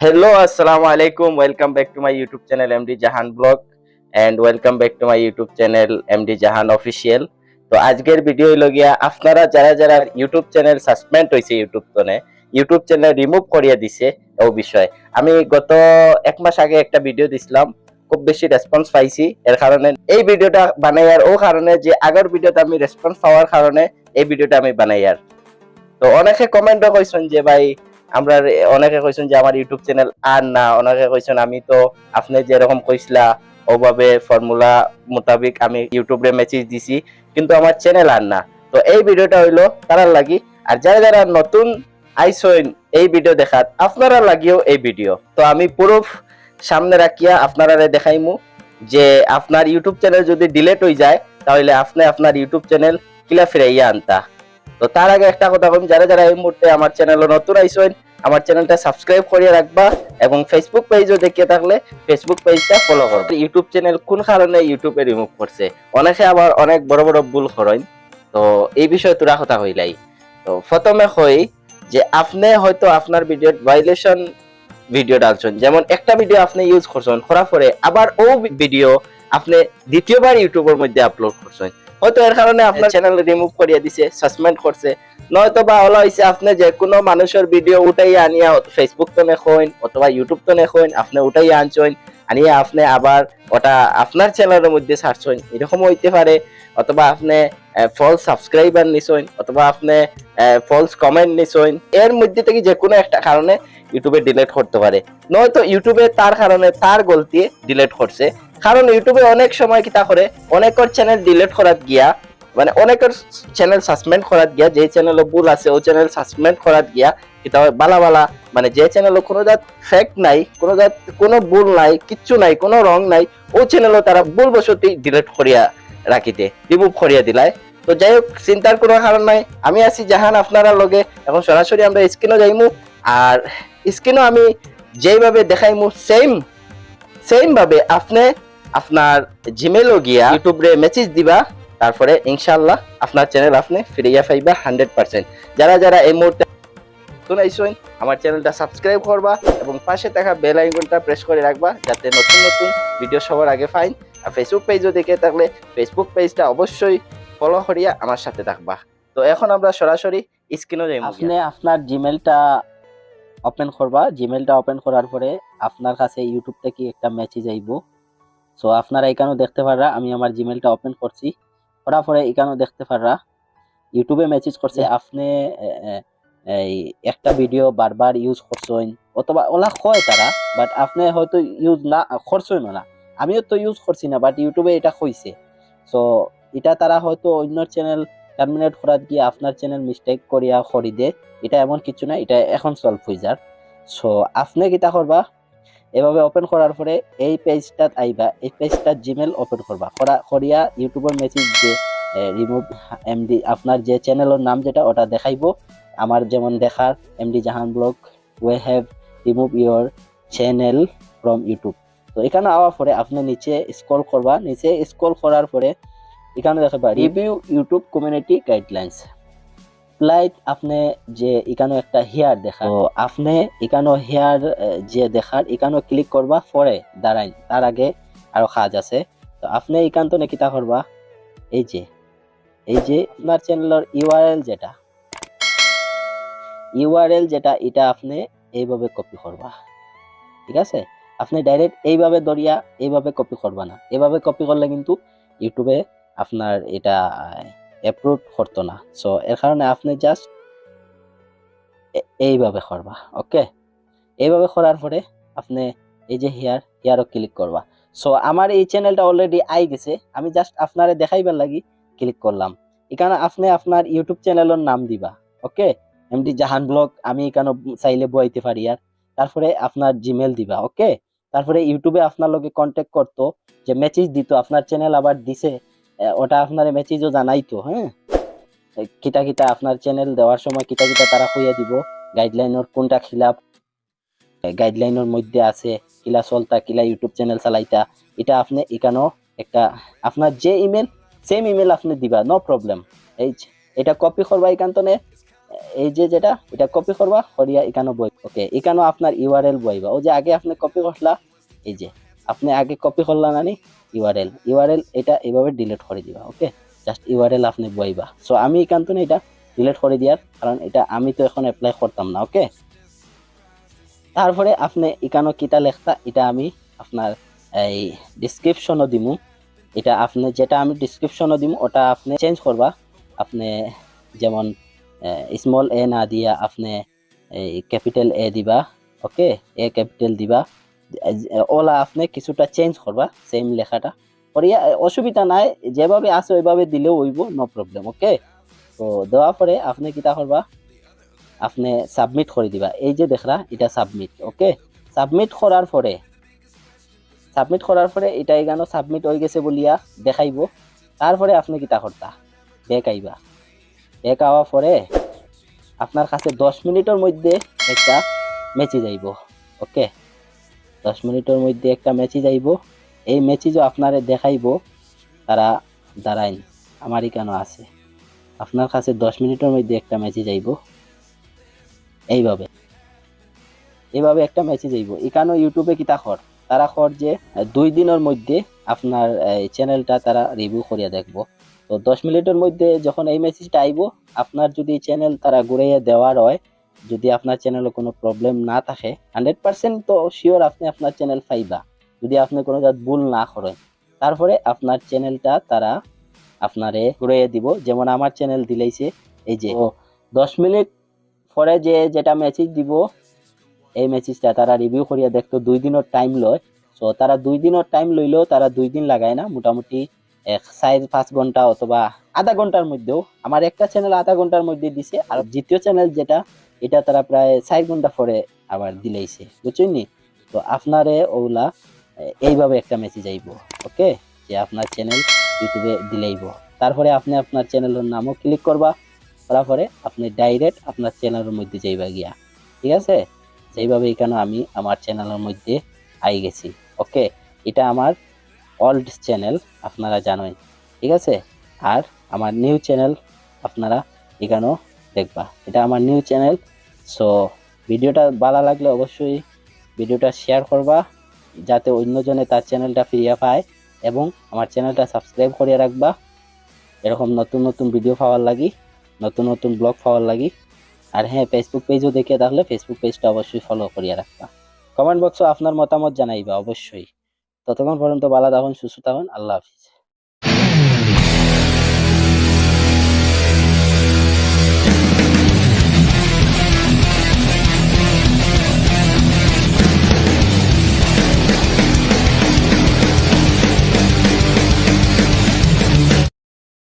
Hello, Assalamu alaikum. Welcome back to my YouTube channel MD Jahan Blog and welcome back to my YouTube channel MD Jahan Official. তো আজকের video হইল গিয়া আপনারা যারা যারা YouTube channel suspend হয়েছে YouTube তনে ইউটিউব চ্যানেল রিমুভ করিয়ে দিছে ও বিষয় আমি গত এক মাস আগে একটা ভিডিও দিছিলাম খুব বেশি রেসপন্স পাইছি এর কারণে এই ভিডিওটা বানাইয়ার ও কারণে যে আগের ভিডিওতে আমি রেসপন্স পাওয়ার কারণে এই ভিডিওটা আমি বানাইয়ার তো অনেকে কমেন্টও কইছেন যে ভাই আমরা অনেকে কইছেন যে আমার ইউটিউব চ্যানেল আর না, অনেকে কইছেন আমি তো আপনি যেরকম কইছিলা, ওভাবে ফর্মুলা মোতাবিক আমি ইউটিউবে মেসেজ দিছি, কিন্তু আমার চ্যানেল আর না। তো এই ভিডিওটা হইল তারার লাগি, আর যারা যারা নতুন আইসইন এই ভিডিও দেখাত, আপনারা লাগিও এই ভিডিও। তো আমি প্রুফ সামনে রাখিয়া আপনারা দেখাইমু যে আপনার ইউটিউব চ্যানেল যদি ডিলেট হয়ে যায়, তাহলে আপনি আপনার ইউটিউব চ্যানেল কিলা ফিরাইয়া আনতা। তো তার আগে একটা কথা কম যারা যারা এই মুহূর্তে আমার চ্যানেল নতুন আইসইন আমার চ্যানেলটা সাবস্ক্রাইব করিয়ে রাখবা এবং ফেসবুক পেজও দেখিয়ে থাকলে ফেসবুক পেজটা ফলো করবে। ইউটিউব চ্যানেল কোন কারণে ইউটিউবে রিমুভ করছে? অনেকে আবার অনেক বড় বড় ভুল করেন। তো এই বিষয়ে তোরা কথা হইলাই তো প্রথমে হই যে আপনি হয়তো আপনার ভিডিও ভাইলেশন ভিডিও ডালছেন। যেমন একটা ভিডিও আপনি ইউজ করছেন, করার পরে আবার ও ভিডিও আপনি দ্বিতীয়বার ইউটিউবের মধ্যে আপলোড করছেন। হয়তো এর কারণে আপনার চ্যানেল রিমুভ করিয়ে দিছে সাসপেন্ড করছে। নয়তো বা হলো হইছে আপনি যে কোনো মানুষের ভিডিও উঠাই আনিয়া ফেসবুক তো নেখইন অথবা ইউটিউব তো নেখইন আপনি উঠাই আনছেন আনিয়া আপনি আবার ওটা আপনার চ্যানেলের মধ্যে ছাড়ছেন এরকম হইতে পারে, অথবা আপনি ফলস সাবস্ক্রাইবার নিছেন অথবা আপনি ফলস কমেন্ট নিছেন এর মধ্যে থেকে যে কোনো একটা কারণে ইউটিউবে ডিলেট করতে পারে। নয়তো ইউটিউবে তার কারণে তার গলতি ডিলেট করছে। কারণ ইউটিউবে অনেক সময় কিতা করে অনেকের চ্যানেল ডিলেট করার গিয়া মানে অনেকের চ্যানেল সাসপেন্ড করাত গিয়া যে চ্যানেলে ভুল আছে ও চ্যানেল সাসপেন্ড করাত গিয়া কিতা বালা বালা মানে যে চ্যানেলে কোনো জাত ফ্যাক্ট নাই, কোনো জাত কোনো ভুল নাই, কিচ্ছু নাই, কোনো রং নাই ও চ্যানেলও তারা ভুল বসতি ডিলিট করিয়া রাখিতে রিমুভ করিয়া দিলায়। তো যাই হোক, চিন্তার কোনো কারণ নাই। আমি আছি জাহান আপনারা লগে। এখন সরাসরি আমরা স্ক্রিনও যাইমু। আর স্ক্রিনও আমি যেইভাবে দেখাইমু সেম সেম ভাবে আপনি আপনার জিমেলও গিয়া ইউটিউবে মেসেজ দিবা। তারপরে ইনশাল্লাহ আপনার চ্যানেল আপনি ফিরিয়া পাইবা হান্ড্রেড পার্সেন্ট যারা যারা এই মুহূর্তে নতুন আমার চ্যানেলটা সাবস্ক্রাইব করবা এবং পাশে থাকা বেল আইকনটা প্রেস করে রাখবা যাতে নতুন নতুন ভিডিও সবার আগে পাইন আর ফেসবুক পেজও দেখে থাকলে ফেসবুক পেজটা অবশ্যই ফলো করিয়া আমার সাথে থাকবা। তো এখন আমরা সরাসরি স্ক্রিনও যাই আপনি আপনার জিমেলটা ওপেন করবা। জিমেলটা ওপেন করার পরে আপনার কাছে ইউটিউব থেকে একটা মেসেজ আইব। সো আপনারা এখানেও দেখতে পাররা, আমি আমার জিমেলটা ওপেন করছি। করার পরে এখানেও দেখতে পাররা। ইউটিউবে মেসেজ করছে আপনি এই একটা ভিডিও বারবার ইউজ করছেন। অথবা ওলা কয় তারা বাট আপনি হয়তো ইউজ না করছেন না। আমিও তো ইউজ করছি না বাট ইউটিউবে এটা হইছে সো এটা তারা হয়তো অন্য চ্যানেল টার্মিনেট করার গিয়ে আপনার চ্যানেল মিস্টেক করিয়া করি দে এটা এমন কিছু না এটা এখন সলভ হয়ে যার। সো আপনি কিতা করবা? এভাবে ওপেন করার পরে এই পেজটাত আইবা এই পেজটা জিমেল ওপেন করবা। করা করিয়া ইউটিউবের মেসেজ যে রিমুভ এমডি আপনার যে চ্যানেলের নাম যেটা ওটা দেখাইব। আমার যেমন দেখার MD Jahan blog we have remove your channel from YouTube তো এখানে আওয়ার পরে আপনি নিচে স্ক্রল করবা। নিচে স্ক্রল করার পরে এখানে দেখাবা review YouTube community guidelines like আপনি যে এখানে একটা হেয়ার দেখা তো আপনি এখানে হেয়ার যে দেখার এখানে ক্লিক করবা পরে দাঁড়াই তার আগে আরও কাজ আছে। তো আপনি এখান তো কিতা করবা। এই যে এই যে আপনার চ্যানেলের ইউআরএল যেটা। ইউআরএল যেটা এটা আপনি এইভাবে কপি করবা। ঠিক আছে? আপনি ডাইরেক্ট এইভাবে দরিয়া এইভাবে কপি করবা না। এইভাবে কপি করলে কিন্তু ইউটিউবে আপনার এটা অ্যাপ্রুভ করতো না। সো এর কারণে আপনি জাস্ট এইভাবে করবা ওকে এইভাবে করার পরে আপনি এই যে হেয়ার হেয়ারও ক্লিক করবা। সো আমার এই চ্যানেলটা অলরেডি আই গেছে, আমি জাস্ট আপনারে দেখাইবার লাগি ক্লিক করলাম। এখানে আপনি আপনার ইউটিউব চ্যানেলের নাম দিবা ওকে এমডি জাহান ব্লগ আমি এখানে চাইলে বইতে পারি আর। তারপরে আপনার জিমেল দিবা ওকে তারপরে ইউটিউবে আপনার লগে কন্ট্যাক্ট করতো, যে মেসেজ দিত, আপনার চ্যানেল আবার দিছে ওটা আপনার মেসেজও জানাইতো হ্যাঁ? কিতা কিতা আপনার চ্যানেল দেওয়ার সময় কিতা কিতা তারা হইয়া দিব গাইডলাইনের কোনটা খিলাপ গাইডলাইনের মধ্যে আছে, কিলা চলতা, কিলা ইউটিউব চ্যানেল চালাইতা, এটা আপনি এখানেও একটা, আপনার যে ইমেল সেম ইমেল আপনি দিবা নো প্রবলেম এই এটা কপি করবা এখান তনে, এই যে যেটা, এটা কপি করবা, করিয়া এখানে বই ওকে এখানেও আপনার ইউআরএল বইবা। ও যে আগে আপনি কপি করলা, এই যে আপনি আগে কপি করলা নানি ইউআরএল ইউআরএল এটা এইভাবে ডিলিট করে দিবা ওকে জাস্ট ইউআরএল আপনি বইবা। সো আমি এখান থেকে এটা ডিলিট করে দিয়ার, কারণ এটা আমি তো এখন অ্যাপ্লাই করতাম না ওকে তারপরে আপনি এখানে কিতা লেখতা, এটা আমি আপনার এই ডিসক্রিপশনও দিমু। এটা আপনি যেটা আমি ডিসক্রিপশনও দিমু, ওটা আপনি চেঞ্জ করবা। আপনি যেমন স্মল এ না দিয়া আপনি এই ক্যাপিটাল এ দিবা ওকে এ ক্যাপিটাল দিবা। ওলা আপনি কিছুটা চেঞ্জ করবা সেম লেখাটা। করিয়া, অসুবিধা নাই, যেভাবে আছে ওইভাবে দিলেও হইব নো প্রবলেম ওকে তো দেওয়ার পরে আপনি কিতা করবা? আপনি সাবমিট করে দিবা। এই যে দেখরা এটা সাবমিট ওকে সাবমিট করার পরে সাবমিট করার পরে এটা এখানে সাবমিট হয়ে গেছে বলিয়া দেখাইব। তারপরে আপনি কিতা করতা? আইবা। ব্যাক আওয়ার পরে আপনার কাছে দশ মিনিটের মধ্যে একটা মেচেজ আইব ওকে দশ মিনিটের মধ্যে একটা মেচেজ আইব এই মেচেজও আপনারে দেখাইব, তারা দাঁড়াইন আমার এখানে আছে? আপনার কাছে দশ মিনিটের মধ্যে একটা মেসেজ আইব এইভাবে। এইভাবে একটা মেসেজ আইব এখানেও ইউটিউবে কিতা কর তারা কর যে দুই দিনের মধ্যে আপনার চ্যানেলটা তারা রিভিউ করিয়া দেখব। তো দশ মিনিটের মধ্যে যখন এই মেসেজটা আইব, আপনার যদি চ্যানেল তারা ঘুরাইয়া দেওয়ার হয় যদি আপনার চ্যানেলে কোনো প্রবলেম না থাকে হান্ড্রেড পার্সেন্ট তো শিওর আপনি আপনার চ্যানেল পাইবা। যদি আপনি কোনো জাত ভুল না করেন, তারপরে আপনার চ্যানেলটা তারা আপনারে ঘুরাইয়া দিব। যেমন আমার চ্যানেল দিলেইছে, এই যে দশ মিনিট পরে যে যেটা মেসেজ দিব, এই মেসেজটা তারা রিভিউ করিয়া দেখতো দুই দিনের টাইম লয়। সো তারা দুই দিনের টাইম লইলেও তারা দুই দিন লাগায় না, মোটামুটি এক, চার, পাঁচ ঘণ্টা অথবা আধা ঘণ্টার মধ্যেও। আমার একটা চ্যানেল আধা ঘণ্টার মধ্যে দিছে, আর দ্বিতীয় চ্যানেল যেটা এটা তারা প্রায় চার ঘণ্টা পরে আবার দিলেইছে, বুঝছেন নি? তো আপনারে ওগুলা এইভাবে একটা মেসেজ আইব, ওকে? যে আপনার চ্যানেল ইউটিউবে দিলেইব। তারপরে আপনি আপনার চ্যানেলের নামও ক্লিক করবা, করার পরে আপনি ডাইরেক্ট আপনার চ্যানেলের মধ্যে যাইবা গিয়া, ঠিক আছে? সেইভাবে এখানে আমি আমার চ্যানেলের মধ্যে আই গেছি, ওকে? এটা আমার ওল্ড চ্যানেল আপনারা জানেন ঠিক আছে? আর আমার নিউ চ্যানেল আপনারা এখানেও দেখবা। এটা আমার নিউ চ্যানেল সো ভিডিওটা ভালো লাগলে অবশ্যই ভিডিওটা শেয়ার করবা, যাতে অন্যজনে তার চ্যানেলটা ফিরিয়ে পায় এবং আমার চ্যানেলটা সাবস্ক্রাইব করে রাখবা। এরকম নতুন নতুন ভিডিও পাওয়ার লাগি, নতুন নতুন ব্লগ পাওয়ার লাগি। আর হ্যাঁ ফেসবুক পেজও দেখে তাহলে ফেসবুক পেজটা অবশ্যই ফলো করিয়া রাখবা। কমেন্ট বক্সে আপনার মতামত জানাইবা অবশ্যই। ততক্ষণ পর্যন্ত ভালো থাকুন, সুস্থ থাকুন, আল্লাহ হাফিজ।